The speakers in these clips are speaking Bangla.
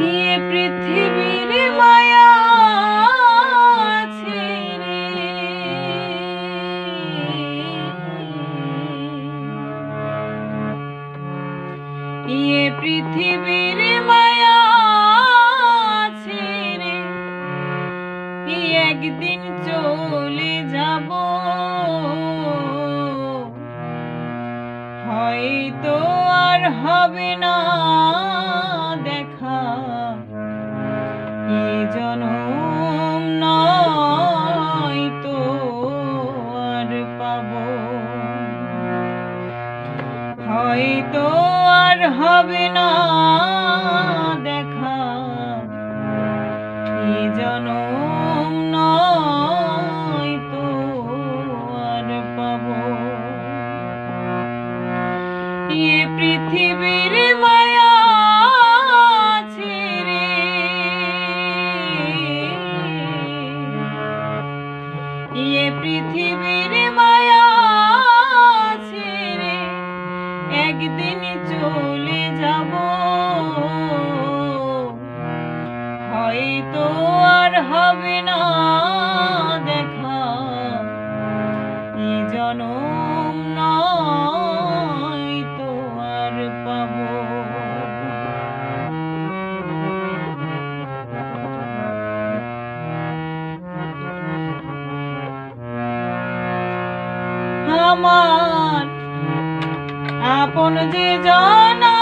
এ পৃথিবীর মায়া পৃথিবীর মায়া ছেড়ে একদিন চলে যাব। হয়তো আর হবে না। এ জনম নয় হয়তো আর হবে না দেখা। এ জনম তো আর পাবো। এ পৃথিবীর মায়া পৃথিবীর মায়া ছেড়ে একদিন চলে যাব। হয়তো আর হবে না আমার আপন যে জানা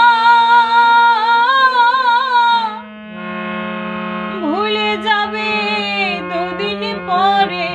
ভুলে যাবে দুদিন পরে।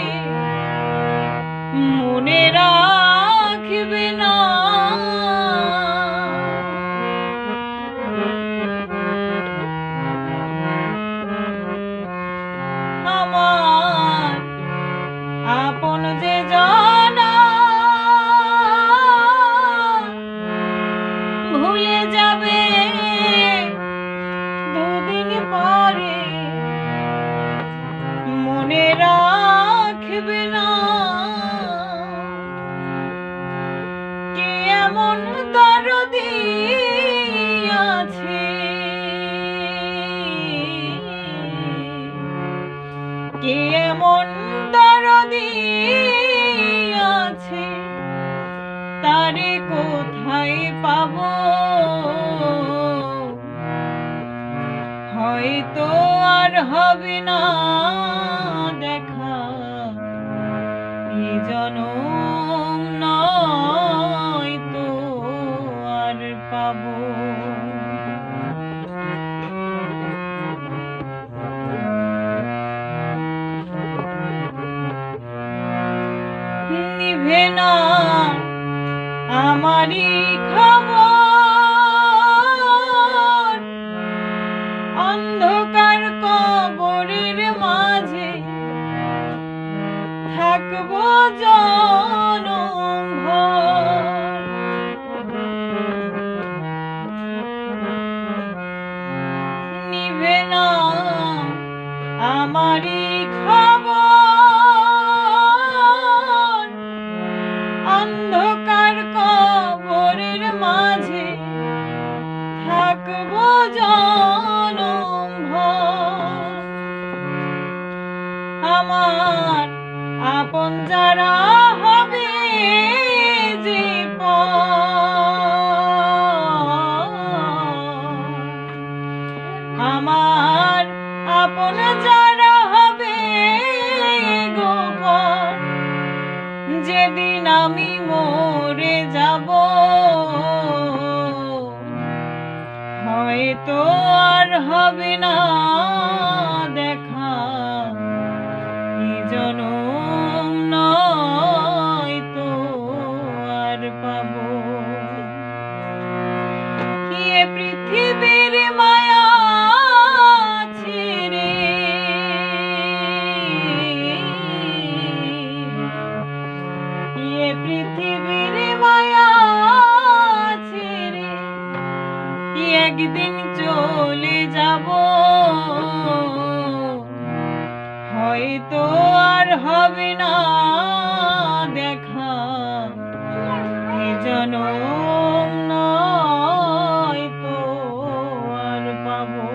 তারে কোথায় পাব? হয়তো আর হবে না দেখা। তো আর পাবো। নিভে না আমারই খবর। অন্ধকার কবরের মাঝে থাকব জনম নিভে না আমার আপন যারা হবে আমার আপন যারা হবে গোপন। যেদিন আমি মরে যাব, হয়তো আর হবে না দেখা। পৃথিবীর মায়া ছেড়ে একদিন চলে যাব। হয়তো আর হবে না দেখা জনম নয় তো আর পাবো।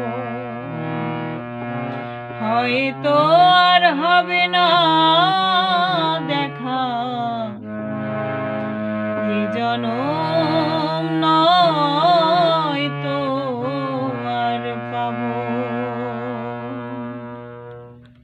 হয়তো আর হবে না জনম